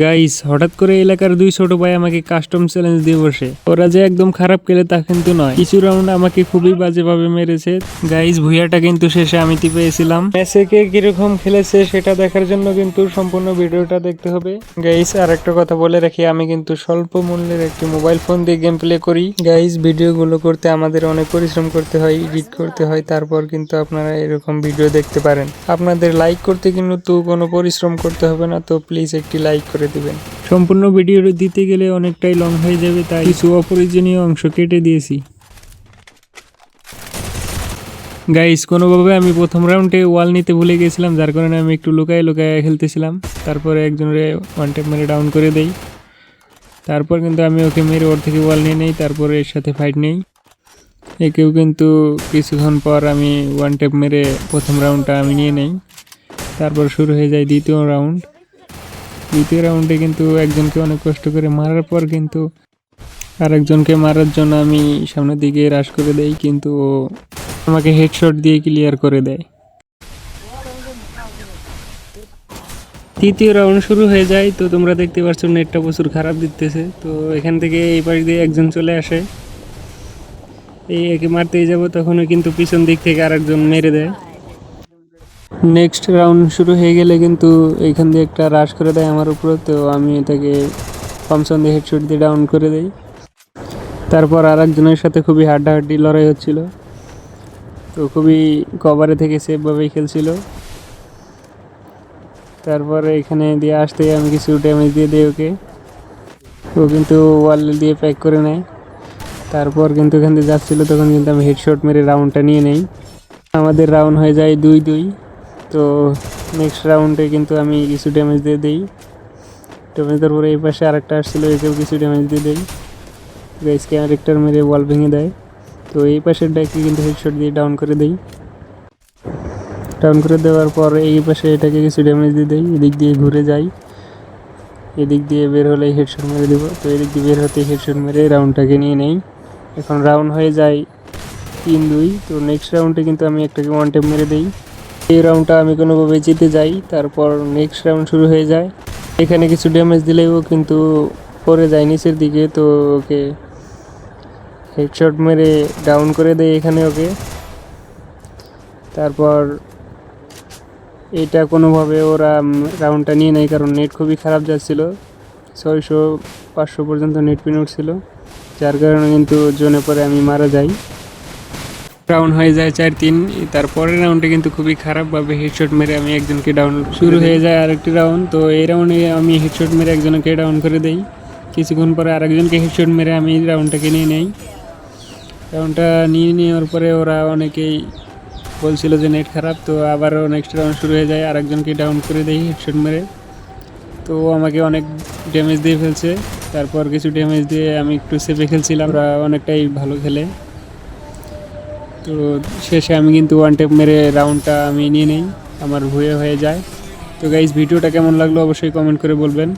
Guys হঠাৎ করে এলাকার দুই ছোট ভাই আমাকে কাস্টম চ্যালেঞ্জ দিয়ে বসে। ওরা যে একদম খারাপ খেলে তা কিন্তু নয়। কিছু রাউন্ড আমাকে খুবই বাজেভাবে মেরেছে। গাইস ভুইয়াটা কিন্তু শেষে আমি টিপে পেয়েছিলাম ম্যাচে কে কীরকম খেলেছে সেটা দেখার জন্য কিন্তু সম্পূর্ণ ভিডিওটা দেখতে হবে। গাইস আর একটা কথা বলে রাখি, আমি কিন্তু স্বল্প মূল্যের একটি মোবাইল ফোন দিয়ে গেম প্লে করি। গাইস ভিডিওগুলো করতে আমাদের অনেক পরিশ্রম করতে হয় এডিট করতে হয়, তারপর কিন্তু আপনারা এরকম ভিডিও দেখতে পারেন। আপনাদের লাইক করতে কিন্তু কোনো পরিশ্রম করতে হবে না, তো প্লিজ একটি লাইক করে দিবেন। সম্পূর্ণ ভিডিও দিতে গেলে অনেকটাই লং হয়ে যাবে, তাই কিছু অপরিজনীয় অংশ কেটে দিয়েছি। গাইস কোনোভাবে আমি প্রথম রাউন্ডে ওয়াল নিতে ভুলে গেছিলাম, যার কারণে আমি একটু লুকায় লুকায় খেলতেছিলাম। তারপরে একজনের ওয়ান টেপ মেরে ডাউন করে দেই। তারপর কিন্তু আমি ওকে মেরে ওর থেকে ওয়াল নিয়ে নেই, তারপরে এর সাথে ফাইট নেই। একেও কিন্তু কিছুক্ষণ পর আমি ওয়ান টেপ মেরে প্রথম রাউন্ডটা আমি নিয়ে নেই। তারপর শুরু হয়ে যায় দ্বিতীয় রাউন্ড দ্বিতীয় রাউন্ডে কিন্তু একজনকে অনেক কষ্ট করে মারার পর কিন্তু আরেকজনকে মারার জন্য আমি সামনের দিকে হ্রাস করে দেই, কিন্তু আমাকে হেডশট দিয়ে ক্লিয়ার করে দেয়। তৃতীয় রাউন্ড শুরু হয়ে যায়, তো তোমরা দেখতে পাচ্ছ নেটটা প্রচুর খারাপ দিতেছে, তো এখান থেকে এই পাশ দিয়ে একজন চলে আসে। এই একে মারতেই যাব, তখনও কিন্তু পিছন দিক থেকে আরেকজন মেরে দেয়। নেক্সট রাউন্ড শুরু হয়ে গেলে কিন্তু এইখান দিয়ে একটা রাশ করে দেয় আমার উপরে তো আমি এটাকে কমসন দিয়ে হেডশট দিয়ে ডাউন করে দেই। তারপর আর একজনের সাথে খুবই হাড্ডাহাড্ডি লড়াই হচ্ছিল। তো খুবই কভারে থেকে সেফভাবেই খেলছিল। তারপরে এখানে দিয়ে আসতে আমি কিছু ড্যামেজ দিয়ে দিই ওকে। ও কিন্তু ওয়াল দিয়ে প্যাক করে নেয়। তারপর কিন্তু এখান দিয়ে যাচ্ছিল, তখন কিন্তু আমি হেডশট মেরে রাউন্ডটা নিয়ে নেই। আমাদের রাউন্ড হয়ে যায় দুই দুই। তো নেক্সট রাউন্ডে কিন্তু আমি কিছু ড্যামেজ দিয়ে দিই। ড্যামেজ দেওয়ার পরে এই পাশে আরেকটা আসছিল, একেও কিছু ড্যামেজ দিয়ে দিই। গাইস আরেকটার মেরে ওয়াল ভেঙে দেয়। তো এই পাশের ডাইকে কিন্তু হেডশট দিয়ে ডাউন করে দেই। ডাউন করে দেওয়ার পর এই পাশে এটাকে কিছু ড্যামেজ দিয়ে দেই। এদিক দিয়ে ঘুরে যাই। এদিক দিয়ে বের হলে হেডশট মেরে দেবো। তো এদিক দিয়ে বের হতে হেডশট মেরে রাউন্ডটাকে নিয়ে নেই। এখন রাউন্ড হয়ে যায় তিন দুই। তো নেক্সট রাউন্ডে কিন্তু আমি একটাকে ওয়ান টেপ মেরে দিই। এই রাউন্ডটা আমি কোনোভাবে জিতে যাই, তারপর নেক্সট রাউন্ড শুরু হয়ে যায়। এখানে কিছু ড্যামেজ দিলেও কিন্তু পরে যায় নিচের দিকে, তো ওকে হেডশট মেরে ডাউন করে দেয় এখানে ওকে। তারপর এটা কোনোভাবে ওরা রাউন্ডটা নিয়ে নেয় কারণ নেট খুবই খারাপ যাচ্ছিল। ছয়শো পাঁচশো পর্যন্ত নেট পিন উঠছিল, যার কারণে কিন্তু জোনে পরে আমি মারা যাই। রাউন্ড হয়ে যায় চার তিন, তারপরের রাউন্ডে কিন্তু খুবই খারাপভাবে হেডশট মেরে আমি একজনকে ডাউন শুরু হয়ে যায় আরেকটি রাউন্ড তো এই রাউন্ডে আমি হেডশট মেরে একজনকে ডাউন করে দেই। কিছুক্ষণ পরে আরেকজনকে হেডশট মেরে আমি রাউন্ডটাকে নিয়ে নেই। রাউন্ডটা নিয়ে নেওয়ার পরে ওরা অনেকেই বলছিল যে নেট খারাপ, তো আবারও নেক্সট রাউন্ড শুরু হয়ে যায়, আরেকজনকে ডাউন করে দেই হেডশট মেরে। তো আমাকে অনেক ড্যামেজ দিয়ে ফেলছে, তারপর কিছু ড্যামেজ দিয়ে আমি একটু সেফে খেলছিলাম। ওরা অনেকটাই ভালো খেলে। তো শেষে আমি কিন্তু ওয়ান টেপ মেরে রাউন্ডটা আমি নিয়ে নিই। আমার ভুয়ে হয়ে যায়। তো গাইজ ভিডিওটা কেমন লাগল অবশ্যই কমেন্ট করে বলবেন।